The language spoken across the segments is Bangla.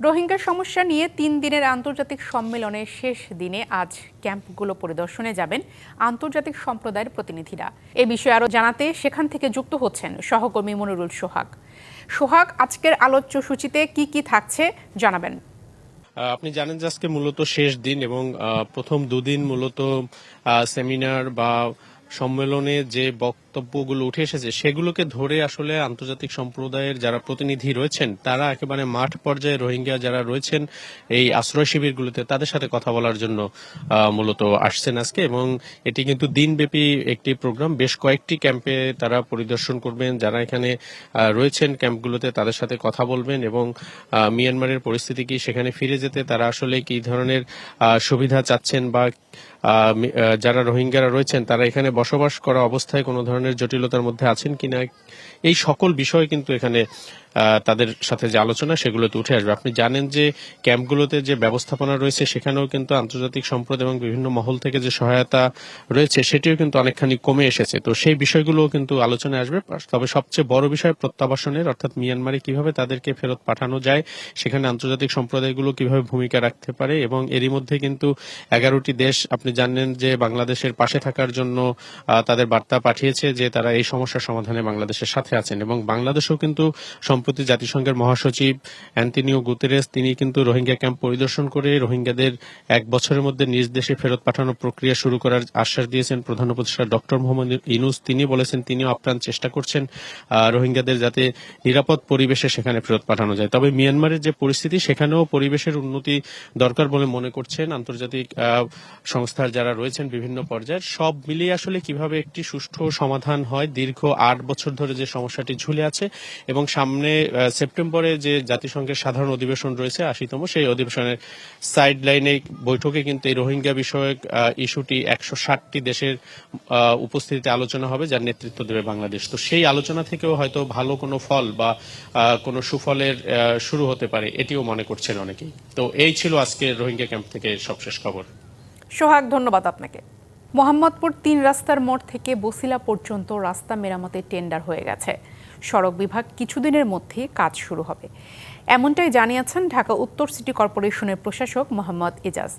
রোহিঙ্গা সমস্যা নিয়ে তিন দিনের আন্তর্জাতিক সম্মেলনের শেষ দিনে আজ ক্যাম্পগুলো পরিদর্শনে যাবেন আন্তর্জাতিক সম্প্রদায়ের প্রতিনিধিরা। এ বিষয়ে আরও জানাতে সেখান থেকে যুক্ত হচ্ছেন সহকর্মী মনিরুল সোহাগ। সোহাগ, আজকের আলোচ্য সূচিতে কি কি থাকছে জানাবেন। আপনি জানেন যে আজকে মূলত শেষ দিন এবং প্রথম দুদিন মূলত সেমিনার বা সম্মেলনে যে বক্তব্যগুলো উঠে এসেছে, সেগুলোকে ধরে আসলে আন্তর্জাতিক সম্প্রদায়ের যারা প্রতিনিধি রয়েছেন, তারা একেবারে মাঠ পর্যায়ে রোহিঙ্গা যারা রয়েছেন এই আশ্রয় শিবিরগুলোতে তাদের সাথে কথা বলার জন্য মূলত আসছেন আজকে। এবং এটি কিন্তু দিনব্যাপী একটি প্রোগ্রাম, বেশ কয়েকটি ক্যাম্পে তারা পরিদর্শন করবেন, যারা এখানে রয়েছেন ক্যাম্পগুলোতে তাদের সাথে কথা বলবেন এবং মিয়ানমারের পরিস্থিতি কি, সেখানে ফিরে যেতে তারা আসলে কি ধরনের সুবিধা চাচ্ছেন বা যারা রোহিঙ্গারা রয়েছেন তারা এখানে বসবাস করা অবস্থায় কোনো ধরনের জটিলতার মধ্যে আছেন কিনা এই সকল বিষয় কিন্তু এখানে তাদের সাথে যে আলোচনা, সেগুলোতে উঠে আসবে। আপনি জানেন যে ক্যাম্পগুলোতে যে ব্যবস্থাপনা রয়েছে, সেখানেও কিন্তু আন্তর্জাতিক সম্প্রদায় এবং বিভিন্ন মহল থেকে যে সহায়তা রয়েছে, সেটিও কিন্তু অনেকখানি কমে এসেছে। তো সেই বিষয়গুলোও কিন্তু আলোচনায় আসবে। তবে সবচেয়ে বড় বিষয় প্রত্যাবাসনের, অর্থাৎ মিয়ানমারে কীভাবে তাদেরকে ফেরত পাঠানো যায়, সেখানে আন্তর্জাতিক সম্প্রদায়গুলো কীভাবে ভূমিকা রাখতে পারে, এবং এরই মধ্যে কিন্তু এগারোটি দেশ, আপনি জানেন যে বাংলাদেশের পাশে থাকার জন্য তাদের বার্তা পাঠিয়েছে যে তারা এই সমস্যার সমাধানে বাংলাদেশের সাথে আছেন, এবং বাংলাদেশও কিন্তু সম্প্রতি জাতিসংঘের মহাসচিব অ্যান্টনিও গুতেরেস, তিনি কিন্তু রোহিঙ্গা ক্যাম্প পরিদর্শন করে রোহিঙ্গাদের এক বছরের মধ্যে নিজ দেশে ফেরত পাঠানোর প্রক্রিয়া শুরু করার আশ্বাস দিয়েছেন প্রধান উপদেষ্টা ডক্টর মোহাম্মদ ইনুস তিনি বলেছেন, তিনিও আপ্রাণ চেষ্টা করছেন রোহিঙ্গাদের যাতে নিরাপদ পরিবেশে সেখানে ফেরত পাঠানো যায়। তবে মিয়ানমারের যে পরিস্থিতি, সেখানেও পরিবেশের উন্নতি দরকার বলে মনে করছেন আন্তর্জাতিক সংস্থার যারা রয়েছেন বিভিন্ন পর্যায়ে সব মিলিয়ে আসলে কীভাবে একটি সুষ্ঠু সমাধান হয়, দীর্ঘ আট বছর ধরে যে সমস্যাটি ঝুলে আছে এবং সামনে আহ, সেপ্টেম্বরে যে জাতিসংঘের সাধারণ অধিবেশন রয়েছে আশিতম সেই অধিবেশনের সাইড লাইনে বৈঠকে কিন্তু এই রোহিঙ্গা বিষয়ক ইস্যুটি একশো ষাটটি দেশের উপস্থিতিতে আলোচনা হবে যার নেতৃত্ব দেবে বাংলাদেশ। তো সেই আলোচনা থেকেও হয়তো ভালো কোনো ফল বা কোনো সুফলের শুরু হতে পারে এটিও মনে করছেন অনেকেই। তো এই ছিল আজকে রোহিঙ্গা ক্যাম্প থেকে সবশেষ খবর। সোহাগ ধন্যবাদ আপনাকে। মোহাম্মদপুর তিন রাস্তার মোড় থেকে বসিলা পর্যন্ত রাস্তা মেরামতের টেন্ডার হয়ে গেছে। সড়ক বিভাগ কিছুদিনের মধ্যেই কাজ শুরু হবে। এমনটাই জানিয়েছেন ঢাকা উত্তর সিটি কর্পোরেশনের প্রশাসক মোহাম্মদ এজাজ।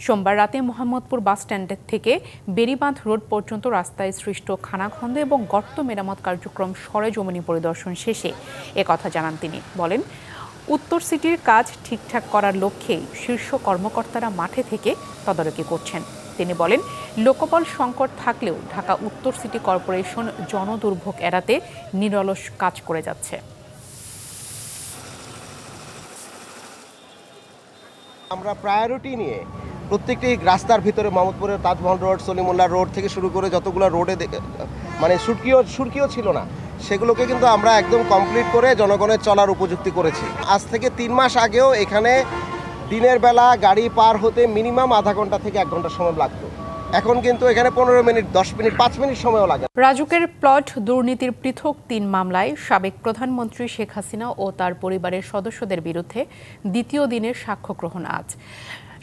সোমবার রাতে মোহাম্মদপুর বাস স্ট্যান্ড থেকে বেরিবাঁধ রোড পর্যন্ত রাস্তায় সৃষ্ট খানাখন্দ এবং গর্ত মেরামত কার্যক্রম সরেজমিনি পরিদর্শন শেষে একথা জানান তিনি। বলেন, উত্তর সিটির কাজ ঠিকঠাক করার লক্ষ্যেই শীর্ষ কর্মকর্তারা মাঠে থেকে তদারকি করছেন। তিনি বলেন, লোকবল সংকট থাকলেও ঢাকা উত্তর সিটি কর্পোরেশন জনদুর্ভোগ এড়াতে নিরলস কাজ করে যাচ্ছে। আমরা প্রায়োরিটি নিয়ে প্রত্যেকটি রাস্তার ভিতরে মোহাম্মদপুরের তাজমহল রোড, সলিমুল্লাহ রোড থেকে শুরু করে যতগুলো রোডে মানে সুরকিও সুরকিও ছিল না, সেগুলোকে কিন্তু আমরা একদম কমপ্লিট করে জনগণের চলার উপযুক্তি করেছি। আজ থেকে তিন মাস আগেও এখানে দিনের বেলা গাড়ি পার হতে মিনিমাম আধা ঘণ্টা থেকে এক ঘণ্টা সময় লাগতো। এখন কিন্তু এখানে পনেরো মিনিট, দশ মিনিট, পাঁচ মিনিট সময়ও লাগে। রাজুকের প্লট দুর্নীতির পৃথক তিন মামলায় সাবেক প্রধানমন্ত্রী শেখ হাসিনা ও তার পরিবারের সদস্যদের বিরুদ্ধে দ্বিতীয় দিনের সাক্ষ্য গ্রহণ আজ।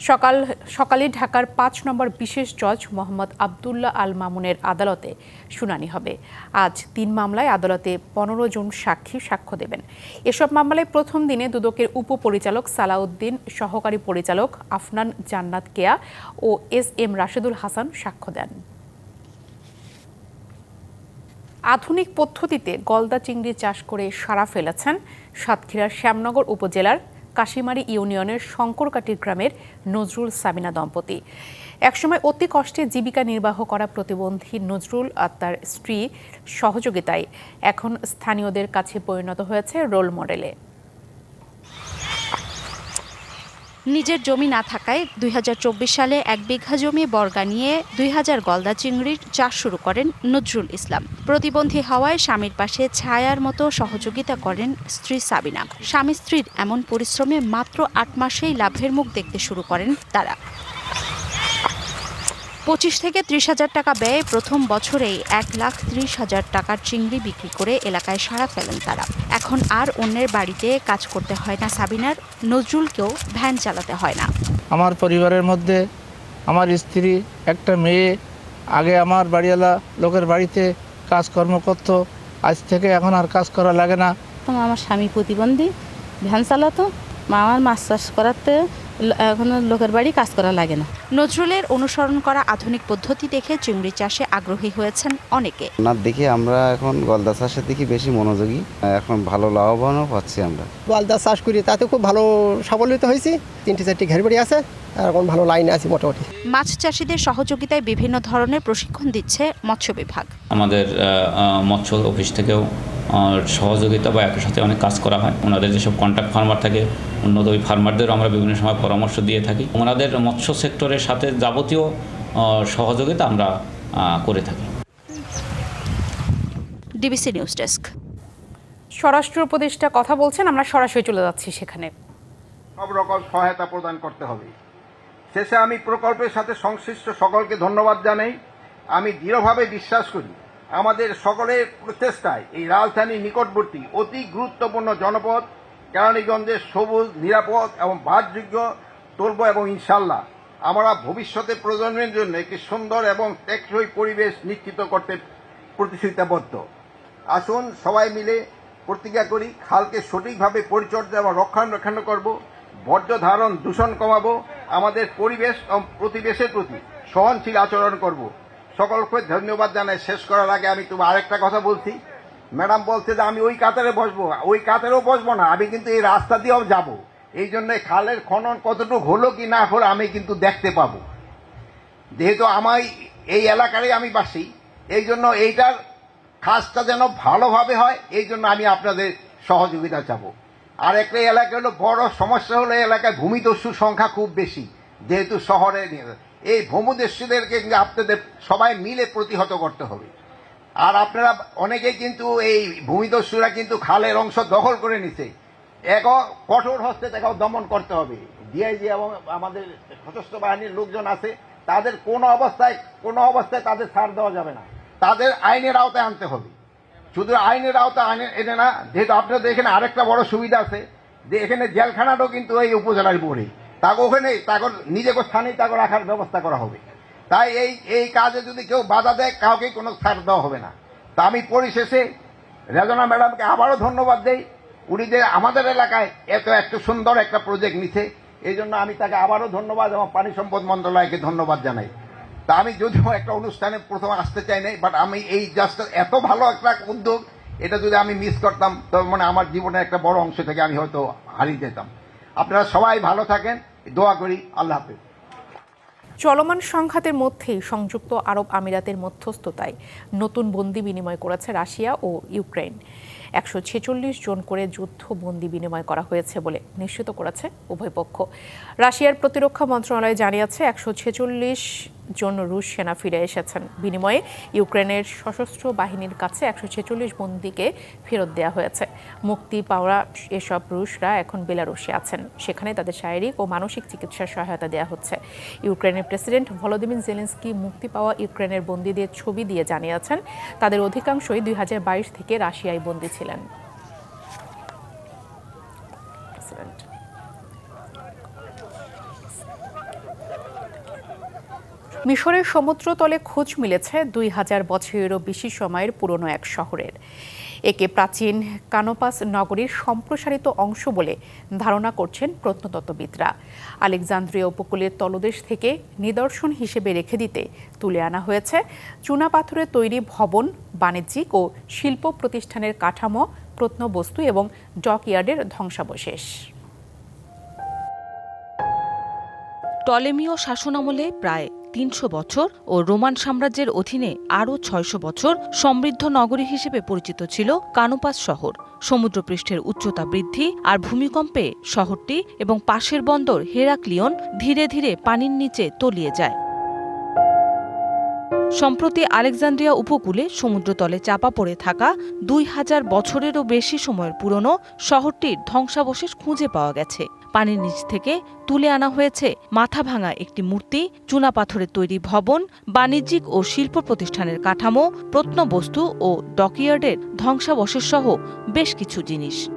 সকাল, সকালে ঢাকার পাঁচ নম্বর বিশেষ জজ মোহাম্মদ আবদুল্লাহ আল মামুনের আদালতে শুনানি হবে। আজ তিন মামলায় আদালতে পনেরো জন সাক্ষী সাক্ষ্য দেবেন। এসব মামলায় প্রথম দিনে দুদকের উপপরিচালক সালাউদ্দিন, সহকারী পরিচালক আফনান জান্নাত কেয়া ও এস এম রাশেদুল হাসান সাক্ষ্য দেন। আধুনিক পদ্ধতিতে গলদা চিংড়ি চাষ করে সারা ফেলেছেন সাতক্ষীরার শ্যামনগর উপজেলার কাশিমারি ইউনিয়নের শঙ্করকাটির গ্রামের নজরুল সাবিনা দম্পতি। একসময় অতি কষ্টে জীবিকা নির্বাহ করা প্রতিবন্ধী নজরুল আর তার স্ত্রী সহযোগিতায় এখন স্থানীয়দের কাছে পরিণত হয়েছে রোল মডেলে। নিজের জমি না থাকায় দুই হাজার চব্বিশ সালে এক বিঘা জমি বর্গা নিয়ে দুই হাজার গলদা চিংড়ির চাষ শুরু করেন নজরুল ইসলাম। প্রতিবন্ধী হওয়ায় স্বামীর পাশে ছায়ার মতো সহযোগিতা করেন স্ত্রী সাবিনা। স্বামী স্ত্রীর এমন পরিশ্রমে মাত্র আট মাসেই লাভের মুখ দেখতে শুরু করেন তারা। পঁচিশ থেকে ত্রিশ হাজার টাকা ব্যয়ে প্রথম বছরেই এক লাখ ত্রিশ হাজার টাকার চিংড়ি বিক্রি করে এলাকায় সাড়া ফেলেন তারা। এখন আর অন্যের বাড়িতে কাজ করতে হয় না সাবিনার নজরুলকেও ভ্যান চালাতে হয় না। আমার পরিবারের মধ্যে আমার স্ত্রী একটা মেয়ে আগে আমার বাড়িওয়ালা লোকের বাড়িতে কাজকর্ম করতো আজ থেকে এখন আর কাজ করা লাগে না। তো আমার স্বামী প্রতিবন্ধী ভ্যান চালাতো আমার মাছ চাষ করাতে এখন লোকের বাড়ি কাজ করা লাগে না। নজরুলের অনুসরণ করা আধুনিক পদ্ধতি দেখে চিংড়ি চাষে আগ্রহী হয়েছেন অনেকে। ওনার দিকে আমরা এখন গলদা চাষের দিকে বেশি মনোযোগী। এখন ভালো লাভবানও পাচ্ছি আমরা। গোয়ালদা চাষ করি তাতে খুব ভালো সাবলিত হয়েছি। তিনটি চারটি ঘের বাড়ি আছে আর এখন ভালো লাইনে আছি মোটামুটি। মাছ চাষিদের সহযোগিতায় বিভিন্ন ধরনের প্রশিক্ষণ দিচ্ছে মৎস্য বিভাগ। আমাদের মৎস্য অফিস থেকেও সহযোগিতা বা একসাথে অনেক কাজ করা হয়। ওনাদের যেসব কন্ট্যাক্ট ফার্মার থাকে উন্নত ওই ফার্মারদেরও আমরা বিভিন্ন সময় পরামর্শ দিয়ে থাকি। ওনাদের মৎস্য সেক্টরের সাথে যাবতীয় সহযোগিতা আমরা করে থাকি। DBC news desk. স্বরাষ্ট্র উপদেষ্টা কথা বলছেন আমরা সরাসরি চলে যাচ্ছি সেখানে। সব রকম সহায়তা প্রদান করতে হবে। শেষে আমি প্রকল্পের সাথে সংশ্লিষ্ট সকলকে ধন্যবাদ জানাই। আমি দৃঢ়ভাবে বিশ্বাস করি আমাদের সকলের প্রচেষ্টায় এই রাজধানীর নিকটবর্তী অতি গুরুত্বপূর্ণ জনপদ কেরানীগঞ্জের সবুজ, নিরাপদ এবং বাসযোগ্য তুলব এবং ইনশাল্লাহ আমরা ভবিষ্যতে প্রজন্মের জন্য একটি সুন্দর এবং টেকসই পরিবেশ নিশ্চিত করতে প্রতিশ্রুতিবদ্ধ। আসুন সবাই মিলে প্রতিজ্ঞা করি, খালকে সঠিকভাবে পরিচর্যা এবং রক্ষণাবেক্ষণ করব, বর্জ্য ধারণ দূষণ কমাবো, আমাদের পরিবেশ এবং প্রতিবেশের প্রতি সহনশীল আচরণ করব। সকলকে ধন্যবাদ জানাই। শেষ করার আগে আমি তোমার আরেকটা কথা বলছি। ম্যাডাম বলছে যে আমি ওই কাতারে বসবো, ওই কাতারেও বসবো না, আমি কিন্তু এই রাস্তা দিয়েও যাব। এই জন্য খালের খনন কতটুকু হলো কি না হলো আমি কিন্তু দেখতে পাবো। যেহেতু আমার এই এলাকারই আমি বাসি, এই জন্য এইটার কাজটা যেন ভালোভাবে হয়, এই জন্য আমি আপনাদের সহযোগিতা চাবো। আর একটা এলাকা হলো, বড় সমস্যা হলো, এই এলাকায় ভূমিদস্যুর সংখ্যা খুব বেশি, যেহেতু শহরে এই ভূমিদস্যুদেরকে আপনাদের সবাই মিলে প্রতিহত করতে হবে। আর আপনারা অনেকেই কিন্তু এই ভূমিদস্যুরা কিন্তু খালের অংশ দখল করে নিছে। এক কঠোর হস্তে তাকে দমন করতে হবে। ডিআইজি এবং আমাদের সশস্ত্র বাহিনীর লোকজন আছে, তাদের কোনো অবস্থায় কোনো অবস্থায় তাদের ছাড় দেওয়া যাবে না। তাদের আইনের আওতায় আনতে হবে। শুধু আইনের আওতায় আনে এনে না, যেহেতু আপনাদের এখানে আরেকটা বড় সুবিধা আছে, যে এখানে জেলখানাটাও কিন্তু এই উপজেলার পড়ে তাকে ওখানে তাকে নিজেকে স্থানেই তাকে রাখার ব্যবস্থা করা হবে। তাই এই এই কাজে যদি কেউ বাধা দেয়, কাউকে কোনো ছাড় দেওয়া হবে না। তা আমি পরিশেষে রেজনা ম্যাডামকে আবারও ধন্যবাদ দেই। উনি যে আমাদের এলাকায় এত একটা সুন্দর একটা প্রজেক্ট নিছে, এই জন্য আমি তাকে আবারও ধন্যবাদ এবং পানি সম্পদ মন্ত্রণালয়কে ধন্যবাদ জানাই। তা আমি যদিও একটা অনুষ্ঠানে প্রথম আসতে চাই নাই বাট আমি এই জাস্ট এত ভালো একটা উদ্যোগ, এটা যদি আমি মিস করতাম তবে মানে আমার জীবনের একটা বড় অংশ থেকে আমি হয়তো হারিয়ে যেতাম। আপনারা সবাই ভালো থাকেন, দোয়া করি, আল্লাহ হাফেজ। চলমান সংঘাতের মধ্যেই সংযুক্ত আরব আমিরাতের মধ্যস্থতায় নতুন বন্দি বিনিময় করেছে রাশিয়া ও ইউক্রেন একশো ছেচল্লিশ জন করে যুদ্ধ বন্দি বিনিময় করা হয়েছে বলে নিশ্চিত করেছে উভয় পক্ষ। রাশিয়ার প্রতিরক্ষা মন্ত্রণালয় জানিয়েছে, একশো ছেচল্লিশ জন রুশ সেনা ফিরে এসেছেন। বিনিময়ে ইউক্রেনের সশস্ত্র বাহিনীর কাছে একশো ছেচল্লিশ বন্দীকে ফেরত দেওয়া হয়েছে। মুক্তি পাওয়া এসব রুশরা এখন বেলারুশে আছেন। সেখানে তাদের শারীরিক ও মানসিক চিকিৎসার সহায়তা দেওয়া হচ্ছে। ইউক্রেনের প্রেসিডেন্ট ভলোদিমির জেলেন্সকি মুক্তি পাওয়া ইউক্রেনের বন্দীদের ছবি দিয়ে জানিয়েছেন, তাদের অধিকাংশই দুই হাজার বাইশ থেকে রাশিয়ায় বন্দী ছিলেন প্রেসিডেন্ট মিশরের সমুদ্রতলে খোঁজ মিলেছে দুই হাজার বছরেরও বেশি সময়ের পুরনো এক শহরের। একে প্রাচীন কানোপাস নগরীর সম্প্রসারিত অংশ বলে ধারণা করছেন প্রত্নতত্ত্ববিদরা। আলেকজান্দ্রিয়া উপকূলের তলদেশ থেকে নিদর্শন হিসেবে রেখে দিতে তুলে আনা হয়েছে চুনাপাথরের তৈরি ভবন, বাণিজ্যিক ও শিল্প প্রতিষ্ঠানের কাঠামো, প্রত্নবস্তু এবং ডকইয়ার্ডের ধ্বংসাবশেষ। টলেমীয় শাসনামলে প্রায় তিনশো বছর ও রোমান সাম্রাজ্যের অধীনে আরও ছয়শো বছর সমৃদ্ধ নগরী হিসেবে পরিচিত ছিল কানোপাস শহর। সমুদ্রপৃষ্ঠের উচ্চতা বৃদ্ধি আর ভূমিকম্পে শহরটি এবং পাশের বন্দর হেরাক্লিয়ন ধীরে ধীরে পানির নিচে তলিয়ে যায়। সম্প্রতি আলেকজান্দ্রিয়া উপকূলে সমুদ্রতলে চাপা পড়ে থাকা দুই হাজার বছরেরও বেশি সময়ের পুরনো শহরটির ধ্বংসাবশেষ খুঁজে পাওয়া গেছে। পানির নিচ থেকে তুলে আনা হয়েছে। মাথা ভাঙা একটি মূর্তি চুনাপাথরের তৈরি ভবন, বাণিজ্যিক ও শিল্প প্রতিষ্ঠানের কাঠামো, প্রত্নবস্তু ও ডকইয়ার্ডের ধ্বংসাবশেষ সহ বেশ কিছু জিনিস।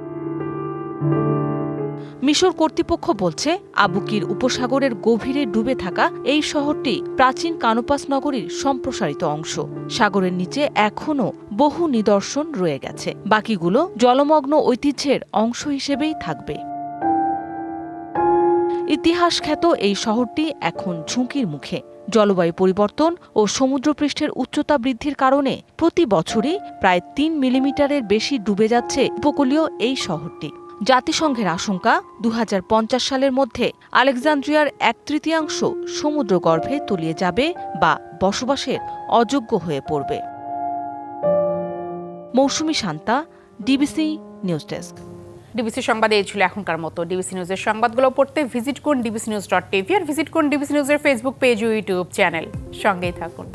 মিশর কর্তৃপক্ষ বলছে, আবুকির উপসাগরের গভীরে ডুবে থাকা এই শহরটি প্রাচীন কানোপাস নগরীর সম্প্রসারিত অংশ। সাগরের নিচে এখনও বহু নিদর্শন রয়ে গেছে। বাকিগুলো জলমগ্ন ঐতিহ্যের অংশ হিসেবেই থাকবে। ইতিহাস খ্যাত এই শহরটি এখন ঝুঁকির মুখে। জলবায়ু পরিবর্তন ও সমুদ্রপৃষ্ঠের উচ্চতা বৃদ্ধির কারণে প্রতি বছরই প্রায় তিন মিলিমিটারের বেশি ডুবে যাচ্ছে উপকূলীয় এই শহরটি। জাতিসংঘের আশঙ্কা দু হাজার পঞ্চাশ সালের মধ্যে আলেকজান্দ্রিয়ার এক তৃতীয়াংশ সমুদ্রগর্ভে তলিয়ে যাবে বা বসবাসের অযোগ্য হয়ে পড়বে। Mousumi Shanta, DBC news desk. DBC সংবাদে এই ছিল এখনকার মতো ডিবিসি নিউজের সংবাদগুলো পড়তে ভিজিট করুন ডিবিসি নিউজ ডট টিভি আর ভিজিট করুন ডিবিসি নিউজের ফেসবুক পেজ ও ইউটিউব চ্যানেল সঙ্গেই থাকুন।